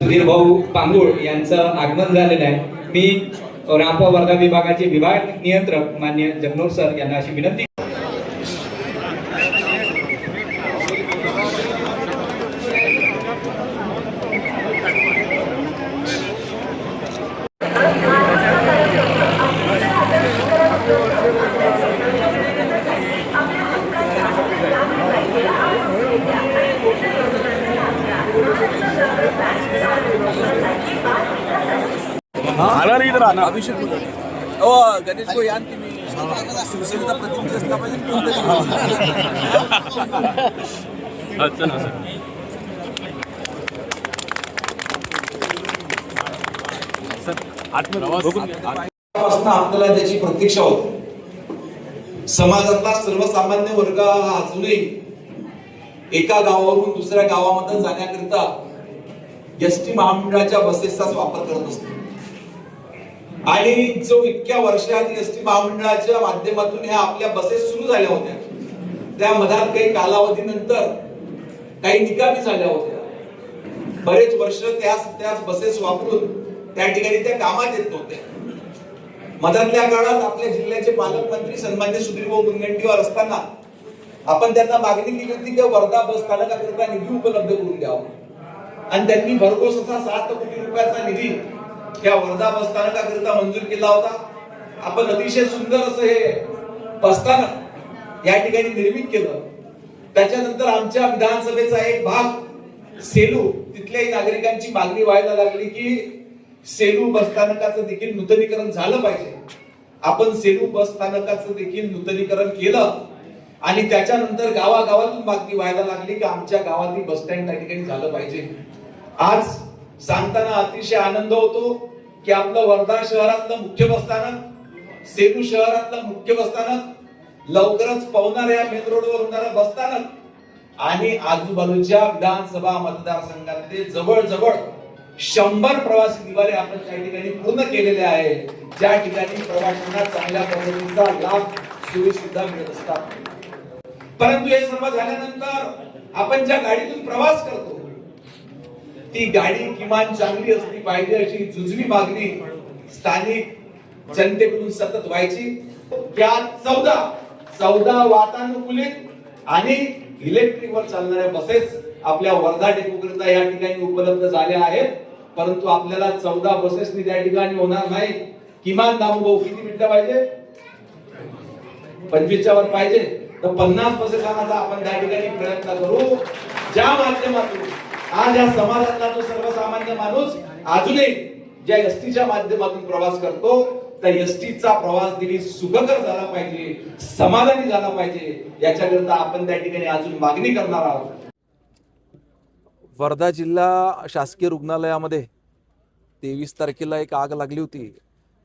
सुधीर भाऊ पांगुळ यांचं आगमन झालेलं आहे. मी रामपा वर्धा विभागाचे विभाग नियंत्रक मान्य जगनोर सर यांना अशी विनंती आला रे इथं राहणार. अभिषेक. अहो गणेश भाऊ या ना तुम्ही. शिवसेनेचा प्रतिनिधी असला पाहिजे कोणतरी. अच्छा ना सर सर आतमध्ये बघून पासून आपल्याला त्याची प्रतीक्षा होती. समाजातला सर्वसामान्य वर्ग हा अजूनही एका गावावरून दुसऱ्या गावामध्ये जाण्याकरिता एस टी महामंडळाच्या बसेसचाच वापर करत असतो. आणि जो इतक्या वर्षात एस टी महामंडळाच्या माध्यमातून ह्या आपल्या बसेस सुरू झाल्या होत्या त्या मधात काही कालावधीनंतर काही निकामी झाल्या होत्या. बरेच वर्ष त्याच त्याच बसेस वापरून त्या ठिकाणी त्या कामात येत नव्हत्या. मधातल्या काळात आपल्या जिल्ह्याचे पालकमंत्री सन्मान्य सुधीरभाऊ मुनगंटीवार असताना आपण त्यांना मागणी केली होती की वर्धा बस स्थानकाकरिता निधी उपलब्ध करून द्यावा. आणि त्यांनी भरघोस असा सात कोटी रुपयाचा निधी या वर्धा बस स्थानकाकरिता मंजूर केला होता. आपण अतिशय सुंदर असं हे बसस्थानक या ठिकाणी निर्मित केलं. त्याच्यानंतर आमच्या विधानसभेचा एक भाग सेलू तिथल्याही नागरिकांची मागणी व्हायला लागली की सेलू बस स्थानकाचं देखील नूतनीकरण झालं पाहिजे. आपण सेलू बस स्थानकाचं देखील नूतनीकरण केलं आणि त्याच्यानंतर गावागावातून मागणी व्हायला लागली की आमच्या गावातील बस स्टँड त्या ठिकाणी झालं पाहिजे. आज सांगताना अतिशय आनंद होतो. की आपलं वर्धा शहरातलं मुख्य बस स्थानक सेलू शहरातलं मुख्य बस स्थानक लवकरच पवनार या मेन रोडवर होणारं बस स्थानक आणि आजूबाजूच्या विधानसभा मतदारसंघातले जवळजवळ शंभर प्रवासी निवारे आपण त्या ठिकाणी पूर्ण केलेले आहे ज्या ठिकाणी प्रवाशांना चांगल्या पद्धतीचा लाभ सुविधा मिळत असतात. परंतु हे सर्व झाल्यानंतर आपण ज्या गाडीतून प्रवास करतो ती गाडी किमान चांगली असली पाहिजे अशी जुजवी मागणी स्थानिक जनतेकडून सतत व्हायची. त्या चौदा चौदा वातानुकूलित आणि इलेक्ट्रिक वर चालणाऱ्या बसेस आपल्या वर्धा डेपोकरिता या ठिकाणी उपलब्ध झाल्या आहेत. परंतु आपल्याला चौदा बसेसनी त्या ठिकाणी होणार नाही. किमान दामभाऊ किती मिनिटं पाहिजे? पंचवीसच्या वर पाहिजे. तर पन्नास बसेस आणायचा आपण त्या ठिकाणी प्रयत्न करू. ज्या माध्यमातून आज या समाजातला तो सर्वसामान्य माणूस अजूनही ज्या एसटीच्या माध्यमातून प्रवास करतो त्या एसटीचा प्रवास दिली सुखकर झाला पाहिजे समाधानी झाला पाहिजे. याच्याकरता आपण त्या ठिकाणी अजून मागणी करणार आहोत. वर्धा जिल्हा शासकीय रुग्णालयामध्ये तेवीस तारखेला एक आग लागली होती.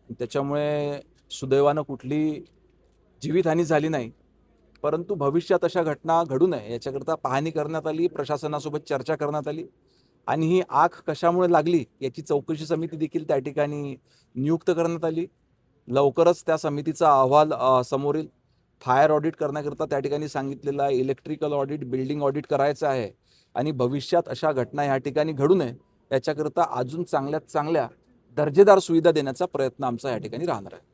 त्याच्यामुळे सुदैवानं कुठली जीवितहानी झाली नाही. परंतु भविष्यात अशा घटना घडू नये याच्याकरता पाहणी करण्यात आली प्रशासनासोबत चर्चा करण्यात आली आणि ही आग कशामुळे लागली याची चौकशी समिती देखील त्या ठिकाणी नियुक्त करण्यात आली. लवकरच त्या समितीचा अहवाल समोरील समोर येईल. फायर ऑडिट करण्याकरता त्या ठिकाणी सांगितलेलं आहे इलेक्ट्रिकल ऑडिट बिल्डिंग ऑडिट करायचं आहे आणि भविष्यात अशा घटना ह्या ठिकाणी घडू नये याच्याकरता अजून चांगल्यात चांगल्या दर्जेदार सुविधा देण्याचा प्रयत्न आमचा या ठिकाणी राहणार आहे.